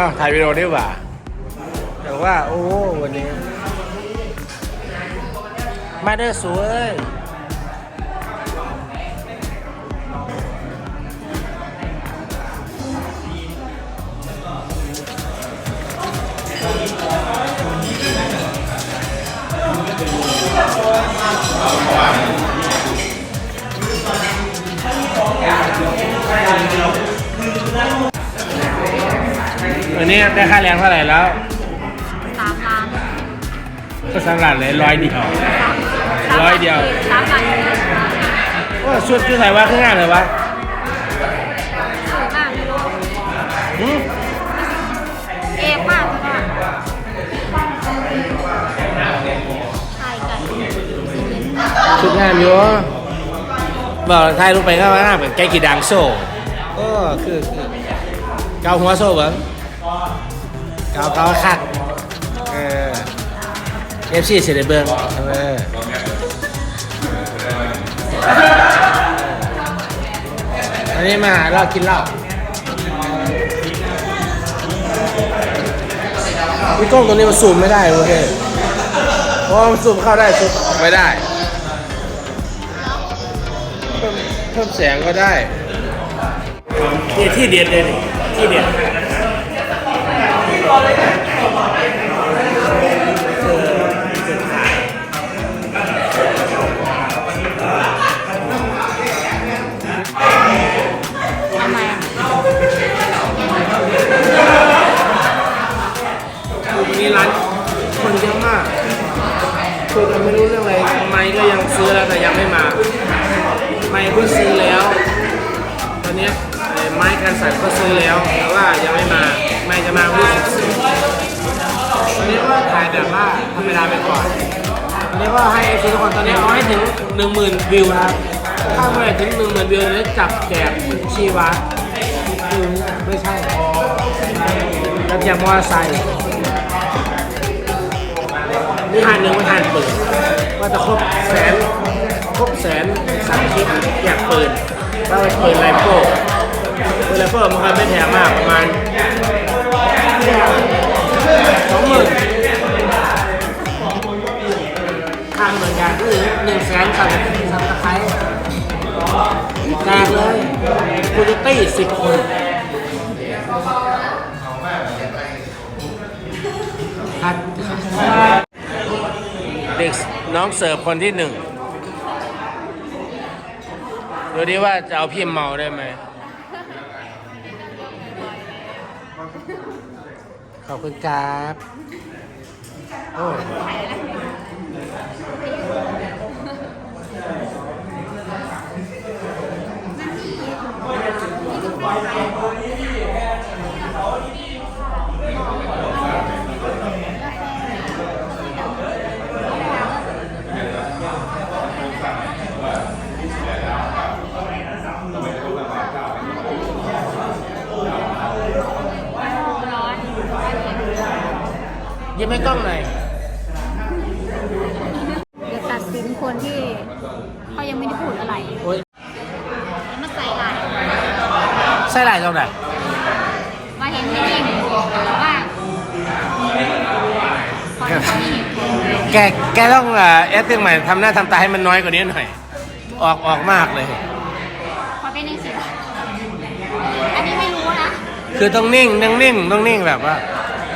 อ้าวถ่ายวิดีโอดีกว่าแต่ว่า โอ้วันนี้ มาเด้อสวย วันนี้ได้ค่าแรงเท่าไหร่แล้วสามล้านก็สำหรับเลยร้อยเดียวร้อยเดียวสามล้านว่าชุดชุดไหนวะข้างหน้าเลยวะสวยมากไม่รู้หืมเอกมากเลยว่าใช่กันชุดงามอยู่บอกถ่ายรูปไปก็ว่าหน้าเหมือนแกกีดังโซ่ก็คือคือเกาหัวโซ่เบิ้งเกาเกาคักเออเอฟซีเสได็จเบิ้งเอออันนี้มาหาเรากินเหล้าพี่กล้องตัวนี้มันซูมไม่ได้เว้ยเพราะว่ามันซูมเข้าได้ซูมออกไม่ได้ เพิ่มเพิ่มแสงก็ได้นี่ที่เด็ดเลยนี่ที่เด็ด รู้เรื่องอะไรไมก็ยังซื้อแล้วแต่ยังไม่มา ไม้ก็ซื้อแล้ว ตอนนี้ไม้กันสั่นก็ซื้อแล้วแต่ว่ายังไม่มาไม้จะมาวันที่สิบวันนี้ก็ถ่ายแบบว่าธรรมดาไปก่อนวันนี้ก็ให้ทุกคนตอนนี้เอาให้ถึงหนึ่งหมื่นวิวครับถ้าเมื่อไหร่ถึงหนึ่งหมื่นวิวจะจับแจกชีวะคือไม่ใช่แล้วแจกมอเตอร์ไซค์นี่หันหนึ่งมันหันเปิด ว่าจะครบแสนครบแสนสามชิ้นอยากเปืนถ้าเป็นปืนไรโก้ปืนไรโก้มันเคยไม่แพงมากประมาณสองหมื่นทางเหมือนกันก็คือหนึ่งแสนสับสับตะไคร้แจกเลยคุณจะตี้สิบคนพัดเด็ก น้องเสิร์ฟคนที่หนึ่งดูดิว่าจะเอาพี่เมาได้ไหมขอบคุณครับโอ้ยิ้ มให้กล้องหน่อยเดี๋ยวตัดสินคนที่เขายังไม่ได้พูดอะไรโอ้ยแล้วมาใส่ลายใส่ลายตรงไหนมาเห็นไม่จริงว่าขอให้เขามีเหตุผลแกแกต้องเอ่อแอดติ้งใหม่ทำหน้าทำตาให้มันน้อยกว่านี้หน่อย ออกออกมากเลยขอเป็นหนึ่งสิอันนี้ไม่รู้นะ คือต้องนิ่งต้องนิ่งต้องนิ่งแบบว่า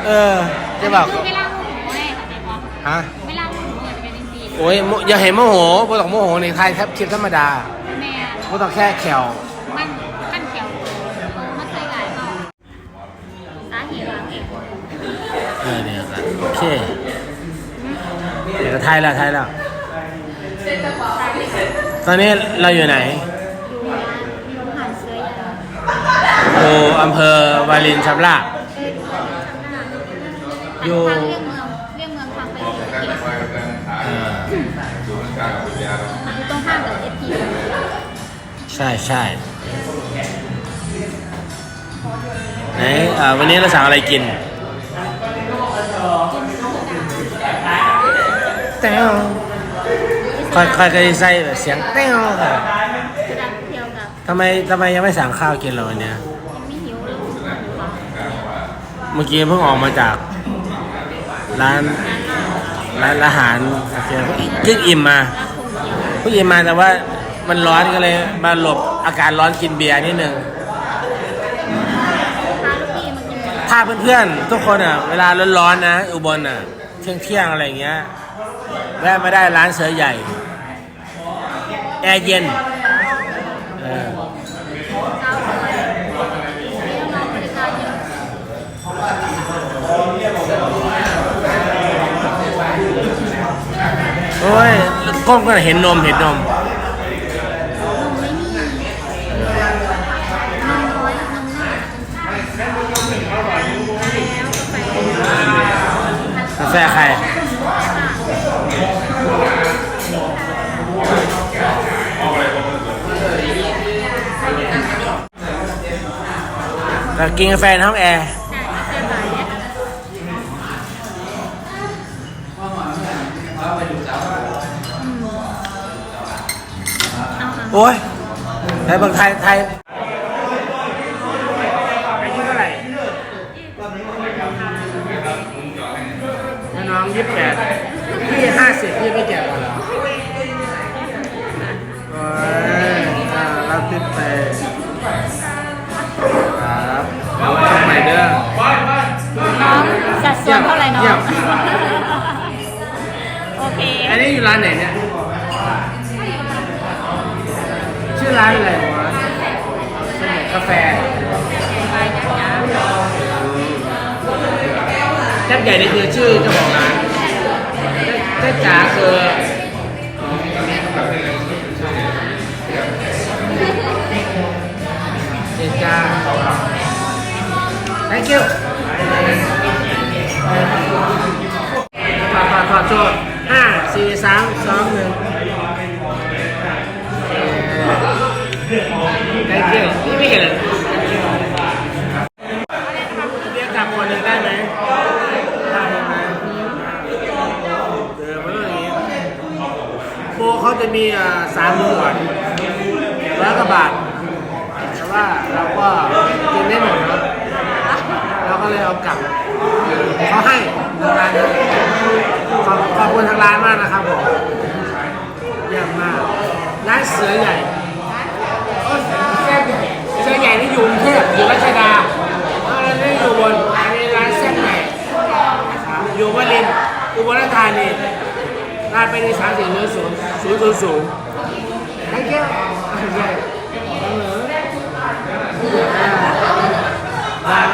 เออ จะบอกคือเวลาโมโหไงเข้าใจปะฮะเวลาโมโหจะเป็นจริงโอ้ยโมอย่าเห็นโมโหบ่ต้องโมโหในไทยแทบคลิปธรรมดาๆแม่บ่ต้องแค่แขวมันมันเขียวเออมันใส่ลายเขาสาเหตุอะไรเออเนี่ยครับโอเคเดี๋ยวไทยแล้วไทยแล้วตอนนี้เราอยู่ไหนดูนะดูหันเสื้อยาว อยู่อำเภอวารินชำราบ อยู่ ทางเลี่ยงเมืองเลี่ยงเมืองทางไปศรีสะเกษเอออยู่ตรงข้ามกับเอฟทีใช่ใช่ไหนอ่าวันนี้เราสั่งอะไรกิน แต้วค่อยค่อยค่อยใส่แบบเสียงแต้วค่ะกระดาษเที่ยวกับทำไมทำไมยังไม่สั่งข้าวกินเราวันเนี้ยยังไม่หิวเลยค่ะเมื่อกี้เพิ่งออกมาจาก ร้านร้านอาหารโอเคเพิ่งอิ่มมาแล้วคงเขียวเพิ่งอิ่มมาแต่ว่ามันร้อนก็เลยมาหลบอากาศร้อนกินเบียร์นิดนึงพาลูกพี่มากินหมูถ้าเพื่อนๆทุกคนอะเวลาร้อนๆนะอุบลอะเที่ยงเที่ยงอะไรเงี้ยแวะมาได้ร้านเสือใหญ่แอร์เย็นเออ เจ้าเลยมีน้องๆบริการเยอะ โอ้ย กล้องก็เห็นนมเห็นนมนมไม่มีนมน้อยนมมากแล้วกาแฟกาแฟใครก็กินกาแฟในห้องแอร์ โอ้ยไทยบางไทยไทยอายุเท่าไหร่น้องยี่สิบแปดพี่ห้าสิบพี่ไม่แก่กว่าเหรอโอ้ยอ่ารับทิปไปครับเอาไว้ชมใหม่เด้อน้องสัดส่วนเท่าไหร่น้อเยี่ยงมโอเค อันนี้อยู่ร้านไหนเนี่ย ชื่อร้านอะไรวะกาแฟแจ๊บใหญ่นี่คือชื่อเจ้าของร้านแจ๊บจ๋าคือเจจ้า thank you ถอดถอดถอดโชว์ห้าสี่สามสองหนึ่ง เห็นเรียกกลับคนหนึ่งได้ไหมได้ไหมเออมันต้องอย่างนี้โปรเขาจะมีอ่าสามหมื่นร้อยกว่าบาทแต่ว่าเราก็กินไม่หมดเนะเราก็เลยเอากลับเขาให้ทางร้านให้ขอบขอบคุณทางร้านมากนะครับผมเยี่ยมมากร้านเสือใหญ่โอ้ยเสือใหญ่เสือใหญ่นี่อยู่กรุงเทพอยู่รัชดาเอาแล้วนี่อยู่บนอันนี้ร้านเส้นใหญ่ครับอยู่วลินทร์ อุบลราชธานีร้านไปในสามสี่ศูนย์ศูนย์ศูนย์ศูนย์ศูนย์ thank you ใหญ่ร้าน